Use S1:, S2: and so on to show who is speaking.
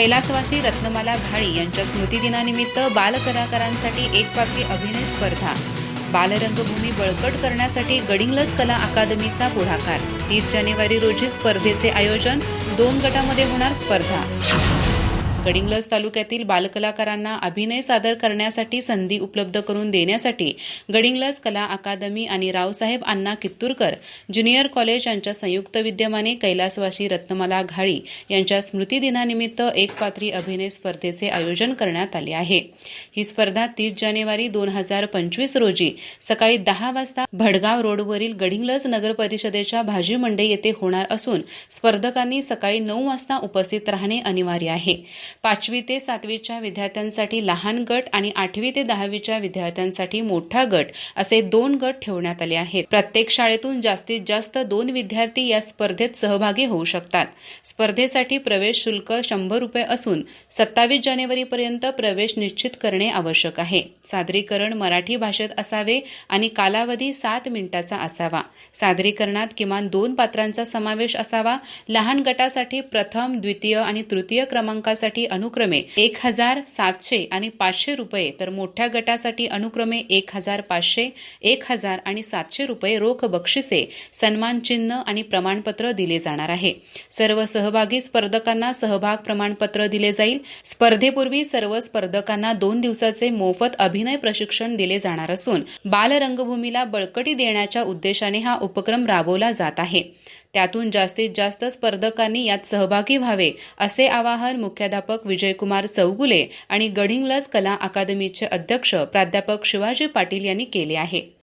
S1: कैलासवासी रत्नमाला घाळी यांच्या स्मृतिदिनानिमित्त बालकलाकारांसाठी एक पात्री अभिनय स्पर्धा. बालरंगभूमी बळकट करण्यासाठी गडिंगलज कला अकादमीचा पुढाकार. तीस जानेवारी रोजी स्पर्धेचे आयोजन दोन गटामध्ये होणार स्पर्धा. गडिंग्लज तालुक्यातील बालकलाकारांना अभिनय सादर करण्यासाठी संधी उपलब्ध करून देण्यासाठी गडिंग्लज कला अकादमी आणि रावसाहेब अण्णा कित्तूरकर ज्युनियर कॉलेज यांच्या संयुक्त विद्यमाने कैलासवासी रत्नमाला घाळी यांच्या स्मृतिदिनानिमित्त एक पात्री अभिनय स्पर्धेचे आयोजन करण्यात आले आहे. ही स्पर्धा तीस जानेवारी दोन हजार पंचवीस रोजी सकाळी दहा वाजता भडगाव रोडवरील गडिंग्लज नगर परिषदेच्या भाजी मंडई येथे होणार असून स्पर्धकांनी सकाळी नऊ वाजता उपस्थित राहणे अनिवार्य आहे. पाचवी ते सातवीच्या विद्यार्थ्यांसाठी लहान गट आणि आठवी ते दहावीच्या विद्यार्थ्यांसाठी मोठा गट असे दोन गट ठेवण्यात आले आहेत. प्रत्येक शाळेतून जास्तीत जास्त दोन विद्यार्थी या स्पर्धेत सहभागी होऊ शकतात. स्पर्धेसाठी प्रवेश शुल्क शंभर रुपये असून सत्तावीस जानेवारीपर्यंत प्रवेश निश्चित करणे आवश्यक आहे. सादरीकरण मराठी भाषेत असावे आणि कालावधी सात मिनिटाचा असावा. सादरीकरणात किमान दोन पात्रांचा समावेश असावा. लहान गटासाठी प्रथम द्वितीय आणि तृतीय क्रमांकासाठी अनुक्रमे एक हजार सातशे आणि पाचशे रुपये तर मोठ्या गटासाठी अनुक्रमे एक हजार पाचशे एक हजार आणि सातशे रुपये रोख बक्षिसे सन्मान चिन्ह आणि प्रमाणपत्र दिले जाणार आहे. सर्व सहभागी स्पर्धकांना सहभाग प्रमाणपत्र दिले जाईल. स्पर्धेपूर्वी सर्व स्पर्धकांना दोन दिवसाचे मोफत अभिनय प्रशिक्षण दिले जाणार असून बालरंगभूमीला बळकटी देण्याच्या उद्देशाने हा उपक्रम राबवला जात आहे. त्यातून जास्तीत जास्त स्पर्धकांनी यात सहभागी व्हावे असे आवाहन मुख्याध्यापक विजयकुमार चौगुले आणि गडिंगलज कला अकादमीचे अध्यक्ष प्राध्यापक शिवाजी पाटील यांनी केले आहे.